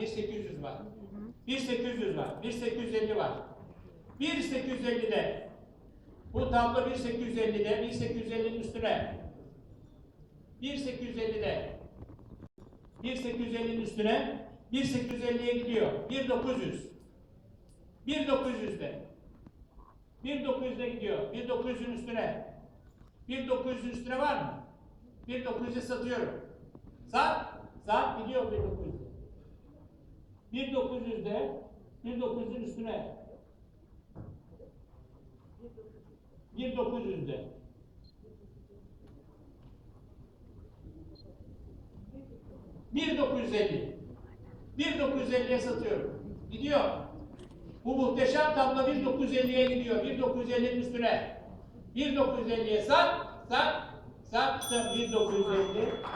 1800 var. 1800 var. 1850 var. 1850'de bu tablo 1850'de 1850'nin üstüne 1850'de 1850'nin üstüne 1850'ye gidiyor. 1900 1900'de 1900'de gidiyor. 1900'ün üstüne 1900'ün üstüne var mı? 1900'e satıyorum. Sat. Sat gidiyor 1900'de. 1900'de 1900'ün üstüne 1900'de 1950 1950'ye satıyorum. Gidiyor. Bu muhteşem tablo 1950'ye gidiyor. 1950'nin üstüne. 1950'ye sat, sat, sattım 1950.